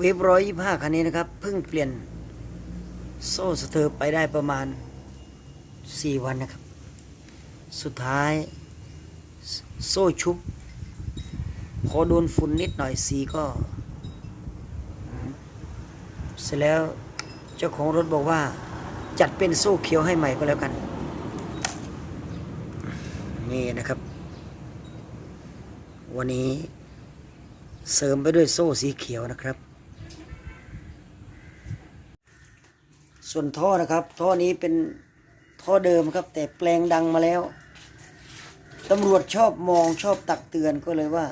เวฟร้อยยี่ห้าคันนี้นะครับ เพิ่งเปลี่ยนโซ่สเตอร์ไปได้ประมาณสี่วันนะครับ สุดท้ายโซโซ่ชุบ พอโดนฝุ่นนิดหน่อยสีก็ เสร็จแล้วเจ้าของรถบอกว่า จัดเป็นโซ่เขียวให้ใหม่ก็แล้วกัน นี่นะครับ วันนี้เสริมไปด้วยโซ่สีเขียวนะครับ ส่วนท่อนะครับ ท่อนี้เป็นท่อเดิมครับ แต่แปลงดังมาแล้วตำรวจชอบมองชอบตักเตือนก็เลยว่า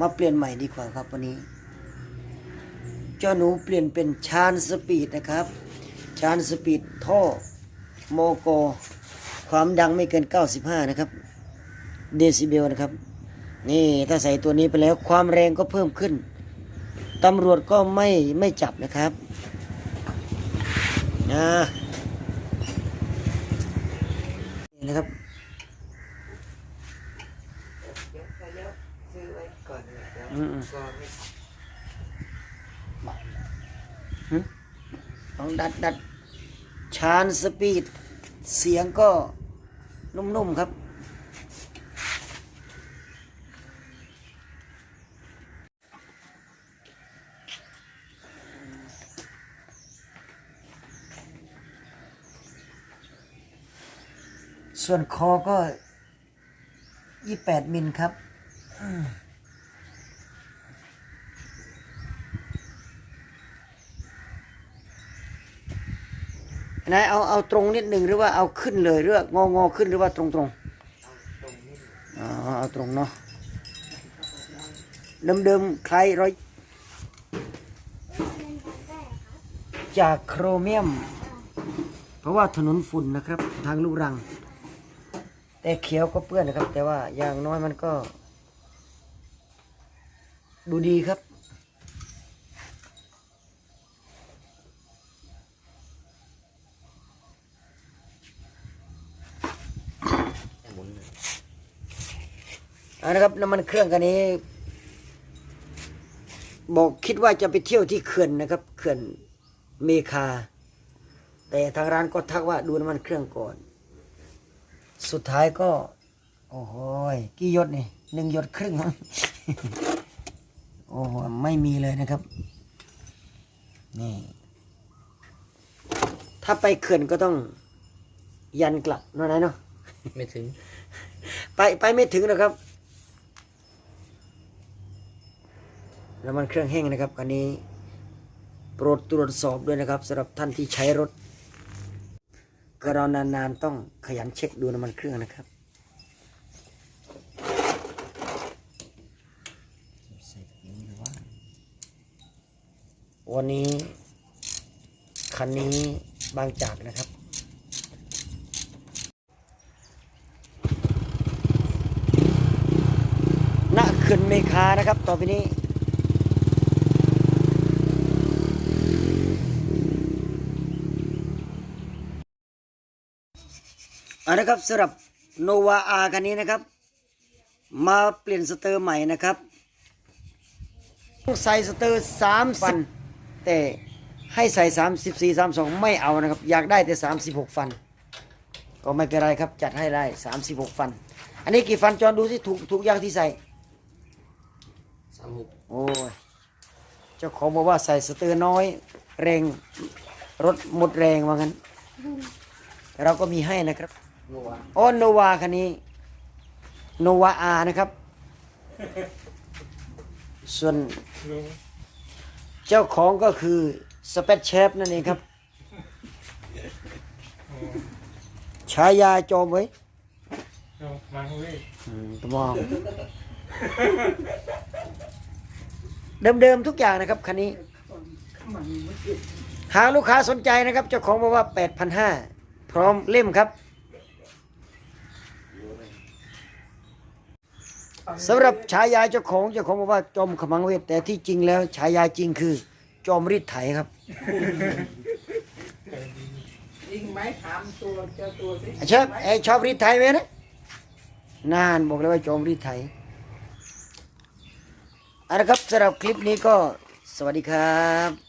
มาเปลี่ยนใหม่ดีกว่าครับวันนี้เจ้าหนูเปลี่ยนเป็นชานสปีดนะครับชานสปีดท่อโมโก ความดังไม่เกิน 95 นะครับ เดซิเบลนะครับ นี่ถ้าใส่ตัวนี้ไปแล้วความแรงก็เพิ่มขึ้นตำรวจก็ไม่ไม่จับนะครับ นะนี่นะครับซื้อไว้ก่อนเลยเดี๋ยวอืมก็ไม่ต้องดัดดัดชานสปีด เสียงก็นุ่มๆครับ ส่วนคอก็28มิลครับ นายเอาเอาตรงนิดหนึ่งหรือว่าเอาขึ้นเลยหรือว่างองอขึ้นหรือว่าตรงตรงอ๋อเอาตรงเนาะเดิมเดิมใครร้อย จากโครเมียม เพราะว่าถนนฝุ่นนะครับ ทางลูกรัง แต่เขียวก็เปื้อนนะครับ แต่ว่าอย่างน้อยมันก็ ดูดีครับนเอานะครับน้ำมันเครื่องกันนี้บอกคิดว่าจะไปเที่ยวที่เขื่อนนะครับ เขื่อนเมคา แต่ทางร้านก็ทักว่าดูน้ำมันเครื่องก่อน สุดท้ายก็ โอ้โหยกี่หยดนี่หนึ่งหยดครึ่งมั้งโอ้โหไม่มีเลยนะครับ นี่ ถ้าไปเขื่อนก็ต้องยันกลับเนาะนายเนาะไม่ถึง ไปไปไม่ถึงนะครับ น้ำมันเครื่องแห้งนะครับคันนี้ โปรดตรวจสอบด้วยนะครับสำหรับท่านที่ใช้รถ กรานานๆต้องขยันเช็คดูน้ำมันเครื่องนะครับวันนี้คันนี้บางจากนะครับณเขื่อนเมคานะครับ ต่อไปนี้ อานะครับสำหรับโนวาอาคันนี้นะครับ มาเปลี่ยนสเตอร์ใหม่นะครับใส่สเตอร์สามฟัน แต่ให้ใส่สามสิบสี่สามสองไม่เอานะครับ อยากได้แต่สามสิบหกฟัน ก็ไม่เป็นไรครับจัดให้ได้สามสิบหกฟัน อันนี้กี่ฟันจอนดูสิถูกถูกอย่างที่ใส่สามหกโอ้ยเจ้าของบอกว่าใส่สเตอร์น้อย แรงรถหมดแรงว่างั้น เราก็มีให้นะครับนัวโอ้โนวาคันนี้โนวาอานะครับ ส่วนเจ้าของก็คือสเปซเชฟนั่นเองครับฉายาจอมไว้เอามาเว้ยอืมก็มองเดิมๆทุกอย่างนะครับคันนี้ หากลูกค้าสนใจนะครับ เจ้าของบอกว่า 8,500พ ร้อมเล่มครับสำหรับฉายาเจ้าของเจ้าของบอกว่าจอมขมังเวทแต่ที่จริงแล้วฉายาจริงคือ จอมริดไถครับจริงไหมถามตัวเจ้าตัวสิไอ้ชอบไอ้ชอบริดไถไหมนะนานบอกเลยว่าจอมริดไถเอาละครับสำหรับคลิปนี้ก็สวัสดีครับ